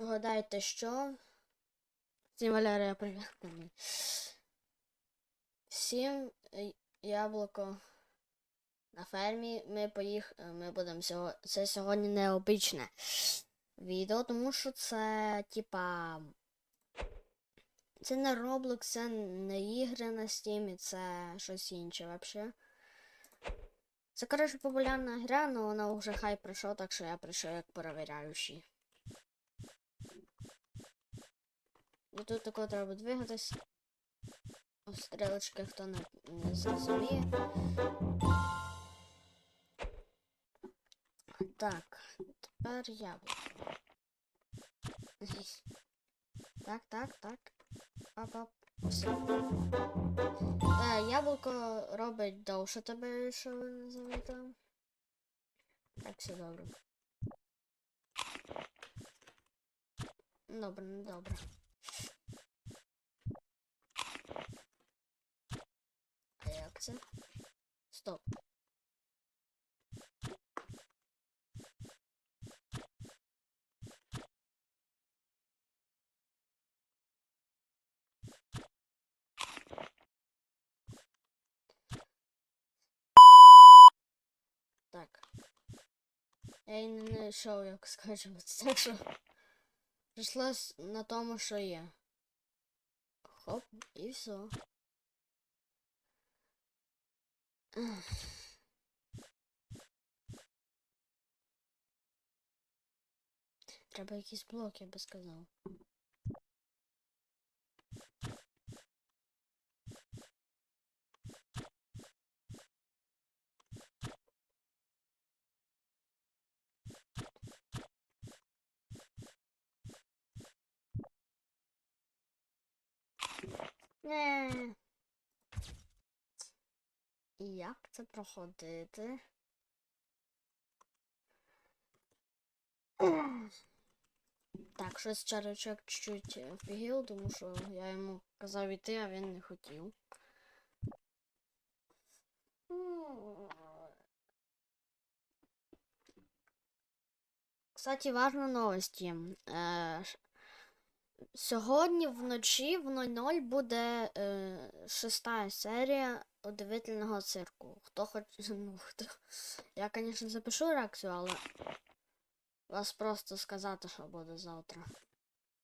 Вгадайте, що? Всім Валерія, привіт. Всім е, яблуко на фермі. Ми поїх... е, Ми будемо сьогодні. Це сьогодні необичне відео, тому що це, типа. Це не Roblox, це не ігри на Steam, це щось інше взагалі. Це, коротше, популярна гра, але вона вже хай пройшов, так що я прийшов як перевіряючий. І тут тако треба двигатись. Ось стрілочки, хто не, не зрозуміє. Так, тепер яблуко. Так, так, так. Оп-оп. Все. Е, яблуко робить довше тебе, що ви не замітили. Так, все добре. Добре, не добре. А як це? Стоп. Так. Я не знайшов, як скачувати, так що прийшлось на тому, що є. Хоп, і все. Треба якийсь блок, я би сказав. Не. І як це проходити? Так, щось чарочок чуть-чуть е, тому що я йому казав іти, а він не хотів. Кстати, важна новості. Е, Сьогодні вночі в 00 буде е, шеста серія удивительного цирку. Хто хоче. Ну, хто... Я, звісно, запишу реакцію, але вас просто сказати, що буде завтра.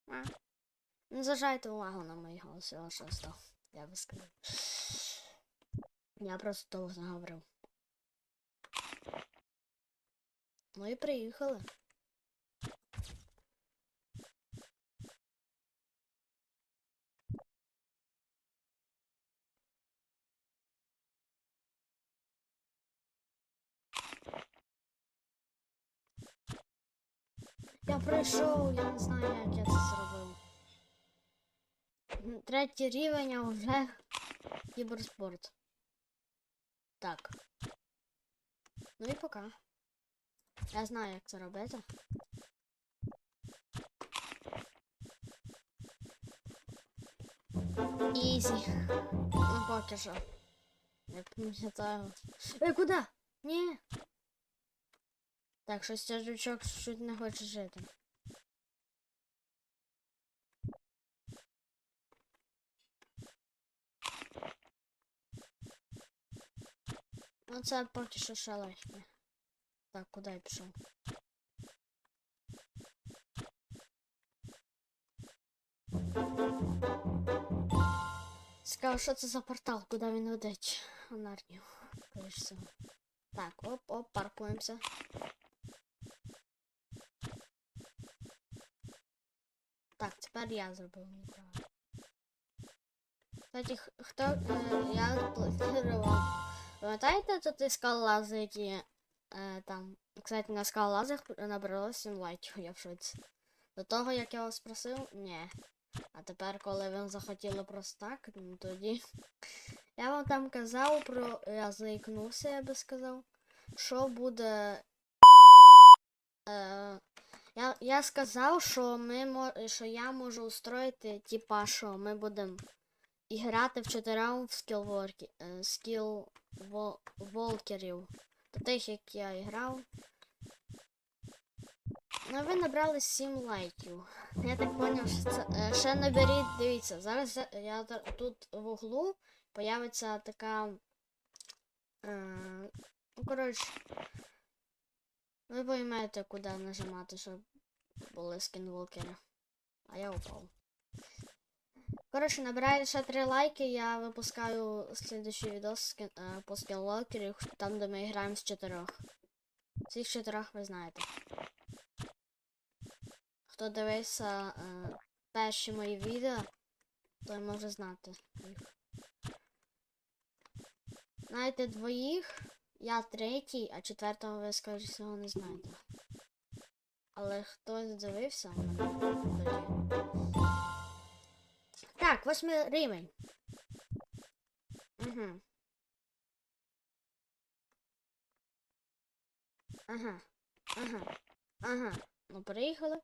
А. Не зважайте увагу на мої голоси, лише що я би сказав. Я просто довго говорив. Ну і приїхали. Я прийшов, я не знаю, як я це зробив. Третій рівень, а вже кіберспорт. Так. Ну і пока. Я знаю, як це робити. Ізі. Ну поки що. Я пам'ятаю. Ей, куди? Ні. Так, щось цей жучок чуть не хоче жити. Ну це поки що ще. Так, куди я пішов? Цікаво, що це за портал, куди він ведеть? В Нарнію. Скоріше. Так, оп, оп, паркуємося. Так, тепер я зробив неправильно. Кстати, хто е, я планував. Пам'ятаєте, тут і скалолази, які е, там. Кстати, на скалолазах набрало 7 лайків, я в шоці. До того, як я вас просив, ні. А тепер, коли ви захотіли просто так, ну тоді. Я вам там казав про. Я заікнувся, я би сказав. Що буде. Е, я, я сказав, що ми що я можу устроїти, типа, що ми будемо грати в чотирьох в скілворки, е, скіл волкерів. До тих, як я грав. Ну, ви набрали 7 лайків. Я так поняв, що це. е, Ще наберіть, дивіться, зараз я- я тут в углу появиться така. Е, ну, коротше. Ви поймете, куди нажимати, щоб були скінволкери. А я упав. Коротше, набирайте ще 3 лайки, я випускаю слідуючий відос е, по скінволкерів, там, де ми граємо з чотирьох. Цих чотирьох ви знаєте. Хто дивився е, перші мої відео, той може знати їх. Знаєте двоїх, я третій, а четвертого ви, скоріше всього, не знаєте. Але хтось дивився мене. Так, восьмий рівень. Угу. Ага. Ага. Ага. Ну, приїхали.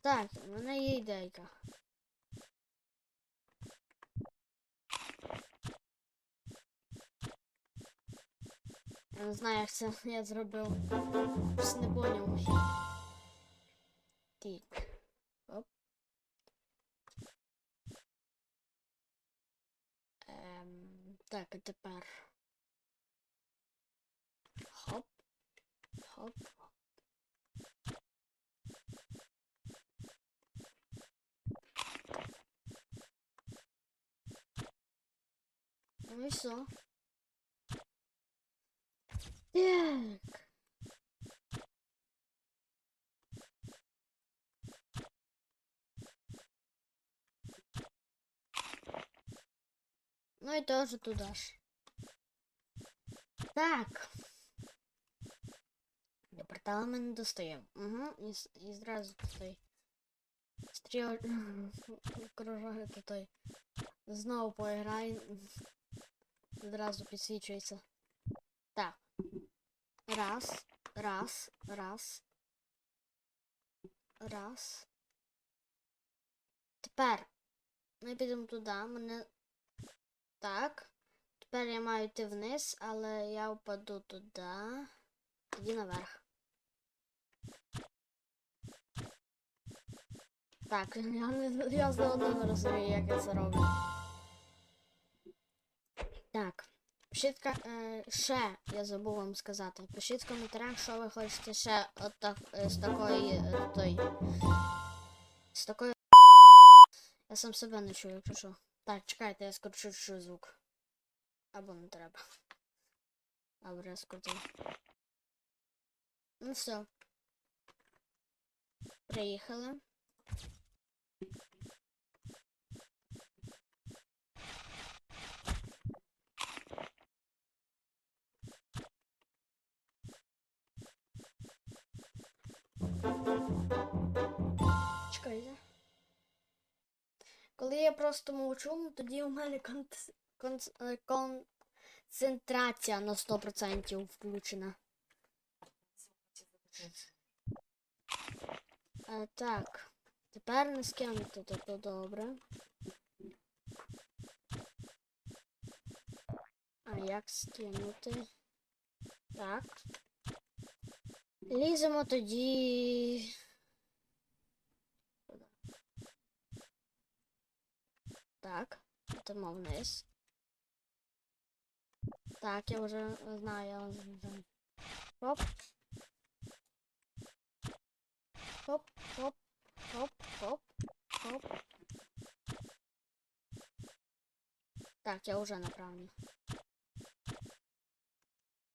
Так, у мене є ідейка. Я не знаю, як це я зробив. Щось не поняв. Так. Оп. Ем, так, а тепер. Хоп. Хоп. Ну і все. Так. Ну і теж туди ж. Так. До портала ми не достаємо. Угу, і, с- і зразу той. Стріл кружок той. Знову поіграй. Зразу підсвічується. Так. Раз, раз, раз. Раз. Тепер ми підемо туди. Мене. Так. Тепер я маю йти вниз, але я впаду туди. Тоді наверх. Так, я не я заодно не розумію, як я це роблю. Так. Пишіть е, ще, я забув вам сказати. Пишіть в коментарях, що ви хочете ще от так, е, з такої. е, той. З такої. Я сам себе не чую, що. Так, чекайте, я скручу чуть звук. Або не треба. Добре, я. Ну все. Приїхали. Коли я просто мовчу, ну, тоді у мене конц... конц... е, концентрація на 100% включена. Е, так. Тепер не скинути, тобто добре. А як скинути? Так. Ліземо тоді. Так, йдемо вниз. Так, я вже знаю, я вже. Хоп. Хоп, хоп, хоп, хоп, хоп. Так, я вже направлю.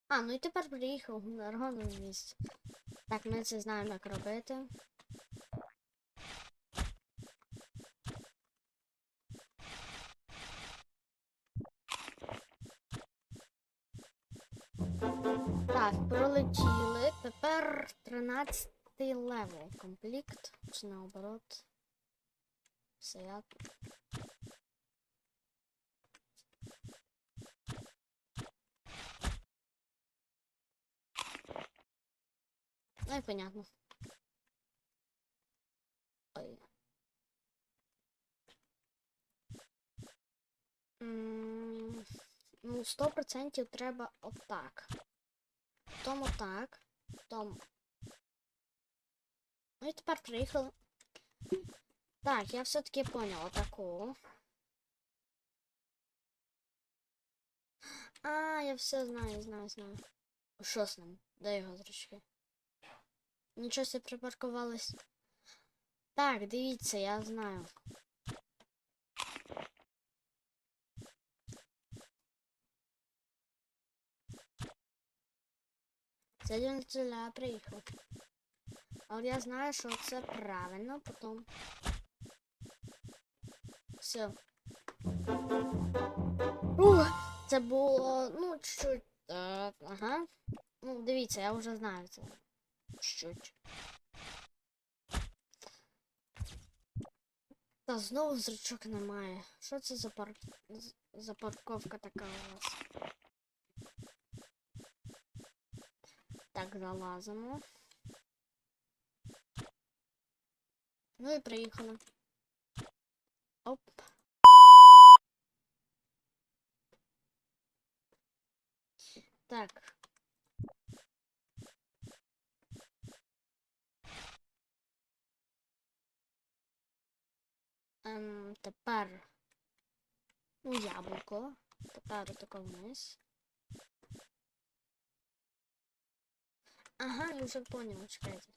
А, ну і тепер приїхав на місці. Так, ми це знаємо, як робити. Так, пролетіли. Тепер 13 левел комплект. Чи наоборот. Все я. Ну і понятно. Ой. М, 100% треба отак. Потім отак. Потім Ну і тепер приїхали. Так, я все-таки поняла таку. А, я все знаю, знаю, знаю. Що з ним? Де його зручки? Нічого себе припаркувались. Так, дивіться, я знаю. Це він ціля приїхав. Але я знаю, що це правильно, потім. Все. Ух, це було, ну, чуть-чуть. Так, ага. Ну, дивіться, я вже знаю це. Чуть. Та знову зрачок немає. Що це за парк... за парковка така у вас? Так, залазимо. Ну і приїхали. Оп. Так. Ем, тепер. Ну, яблуко. Тепер отако вниз. Ага, я вже поняла, чекайте.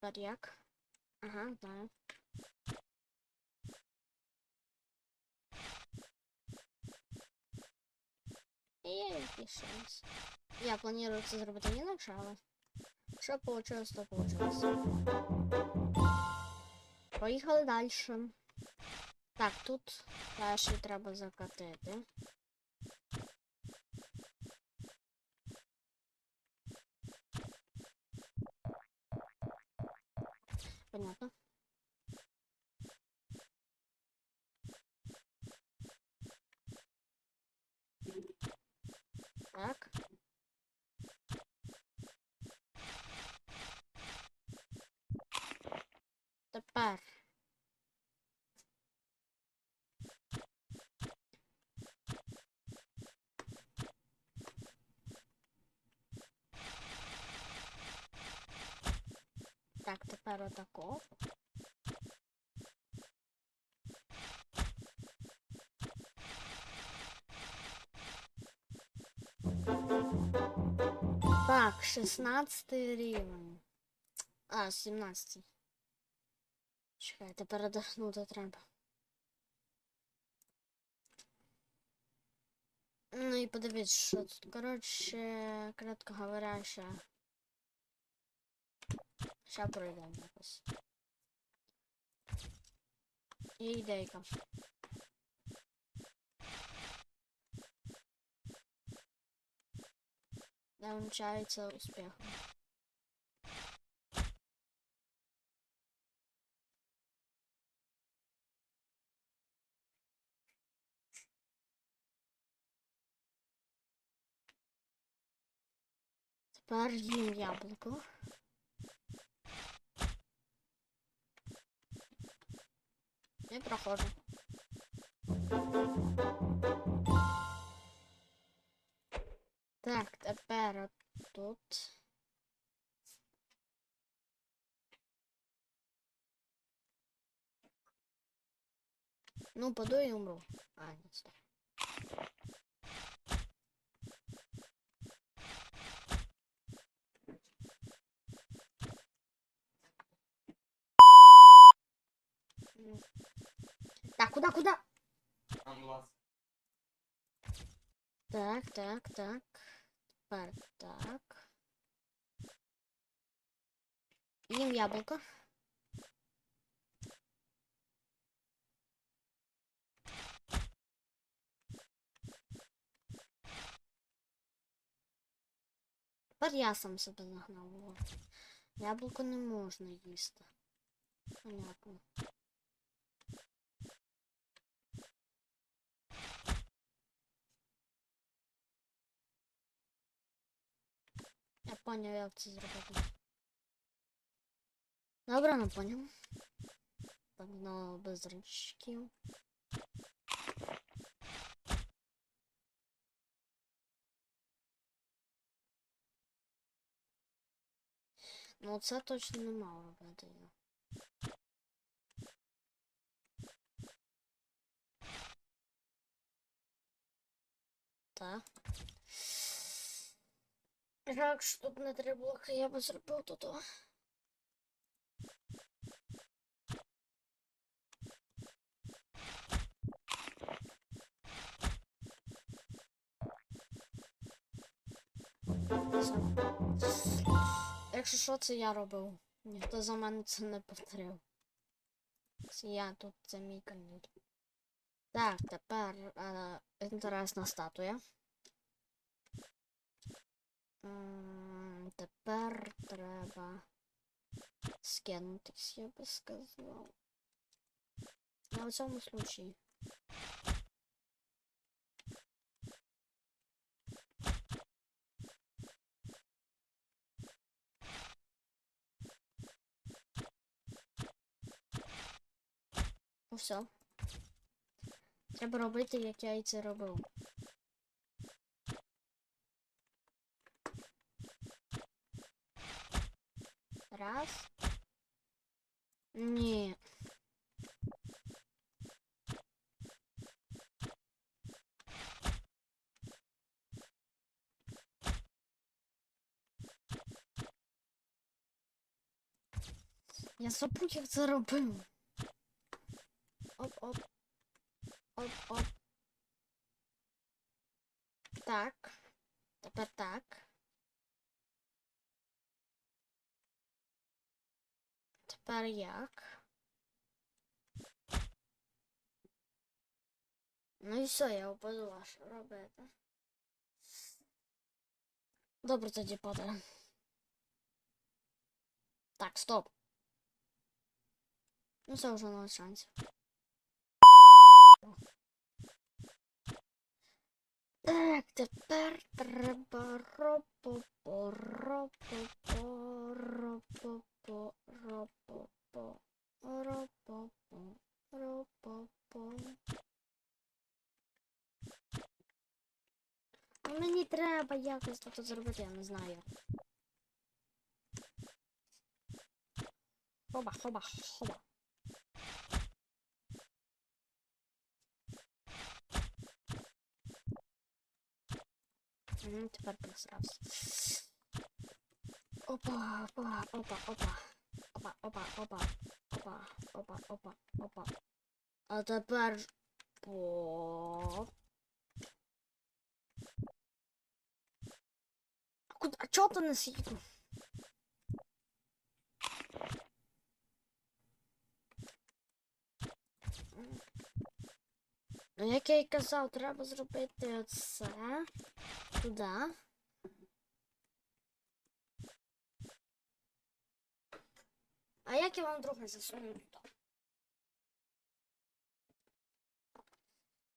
Тепер як? Ага, знаю. І є якийсь шанс. Я планую це зробити інакше, але що вийшло, то вийшло. Поїхали далі. Так, тут перший треба закатити. Понятно. Тепер. Так, тепер отако. Так, 16 рівень. А, 17. Чекайте, передихнути треба. Ну і подивіться, що тут. Коротше, кратко говоря, ще. Ще пройдемо якось. Є ідейка. Навчається успіхом. Тепер їм яблуко. І проходжу. Так, тепер тут. Ну, паду і умру. А, ні, стоп. Так, куда, куда? Так, так, так. Тепер так. Їм яблуко. Тепер я сам себе загнав. О. Яблуко не можна їсти. Понятно. Я понял, я це зробити. Добре, ну поняв. Так, ну без ручків. Ну це точно не мало робити я. Так. Так, щоб не три блоки я би зробив то. Якщо що, це я робив. Ніхто за мене це не повторив. Це я тут, це мій канал. Так, тепер е, інтересна статуя. Тепер треба скинутись, я би сказав. На цьому случаї. Ну все. Треба робити, як я і це робив. Раз. Ні. Я забув, як це робив. Оп-оп. Оп-оп. Так. Тепер так. Тепер як? Ну і все, я опозила, що робити. Добре тоді падає. Так, стоп. Ну це вже ноль шансів. Так, тепер треба ропопо, ропопо, ропопо, ропопо, ропопо, ропопо. Ну, Мені треба якось тут зробити, я не знаю. Хоба, хоба, хоба. Тепер просрався. Опа, опа, опа, опа. Опа, опа, опа, опа, опа, опа, опа. А тепер Оп. А куди? А чого ти не сіду? Ну, як я й казав, треба зробити оце туди. А як я вам друге засуну туди?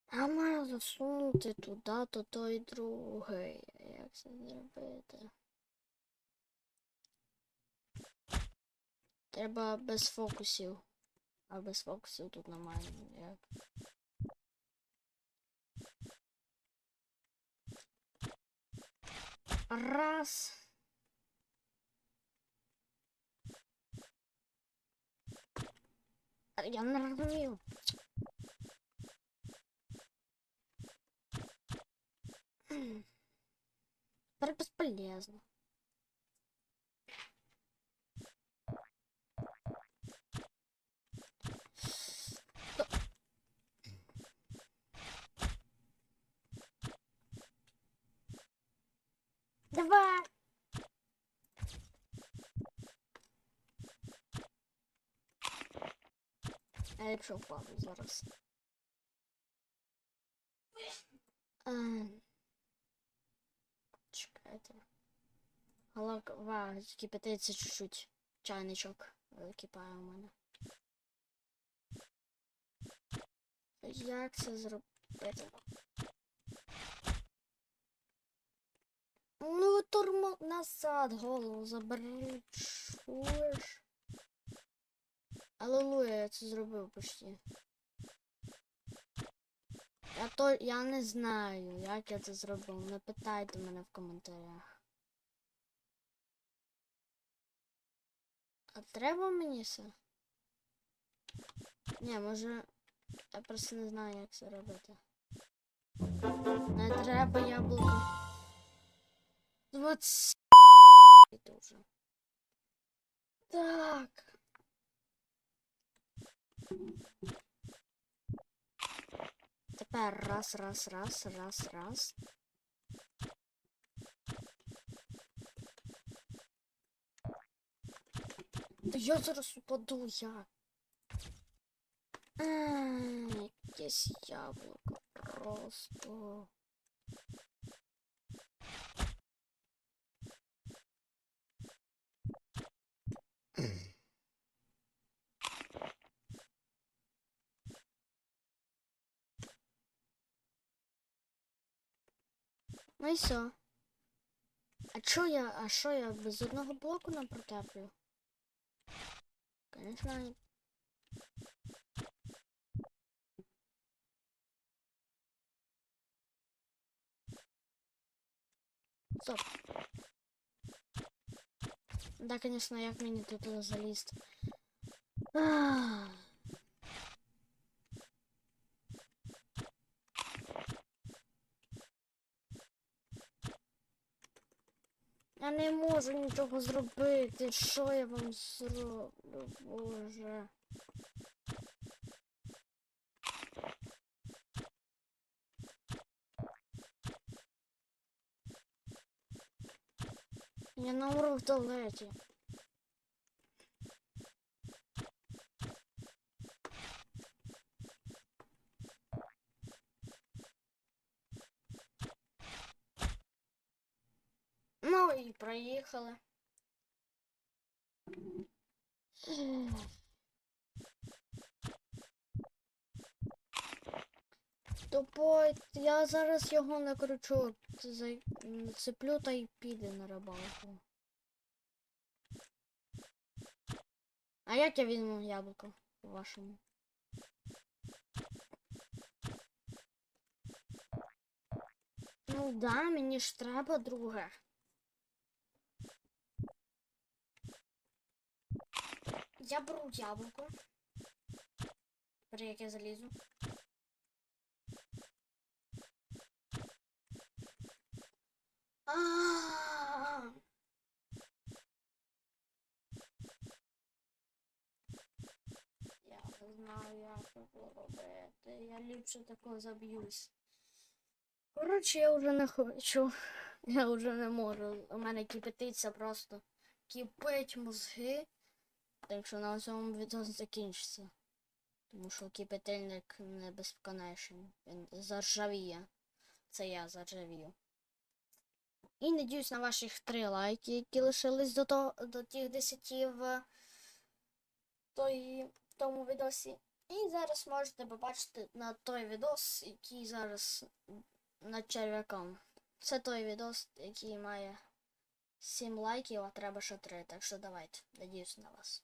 А маю засунути туди, то той другий. Як це зробити? Треба без фокусів. А без фокусів тут немає ніяк. Раз. А Я не розумію. М. Тепер безполезно. Давай. А я пішов впаду зараз. А... Чекайте. Голова кипятиться чуть-чуть. Чайничок е, кипає у мене. Як це зробити? Ну, турмо назад голову забери. Чуєш? Аллилуйя, я це зробив почти. Я то я не знаю, як я це зробив. Не питайте мене в коментарях. А треба мені це? Ні, може. Я просто не знаю, як це робити. Не треба яблуко. 20 дуже. Так. Тепер раз, раз, раз, раз, раз. Та я зараз упаду, як? Ай, Якесь яблуко просто. Ну і все. А чо я, а що я без одного блоку не протеплю? Конечно. Стоп. Да, конечно, як мені тут залізти. Ах. Я не можу нічого зробити. Що я вам зроблю, боже. Я на в туалеті. Ну і проїхали. Тупой, я зараз його накручу, за- цеплю та й піде на рибалку. А як я візьму яблуко по-вашому? Ну да, мені ж треба друге. Я беру яблуко. Тепер як я залізу. А. Я не знаю, як було робити. Я ліпше такого заб'юсь. Коротше, я вже не хочу. Я вже не можу. У мене кипятиться просто. Кипить мозги. Так що на цьому відео закінчиться. Тому що кипятильник не безконечний. Він заржавіє. Це я заржавію. І надіюсь на ваших три лайки, які лишились до, того, до тих 10 в той, тому відосі. І зараз можете побачити на той відос, який зараз над черв'яком. Це той відос, який має 7 лайків, а треба ще 3. Так що давайте, надіюсь на вас.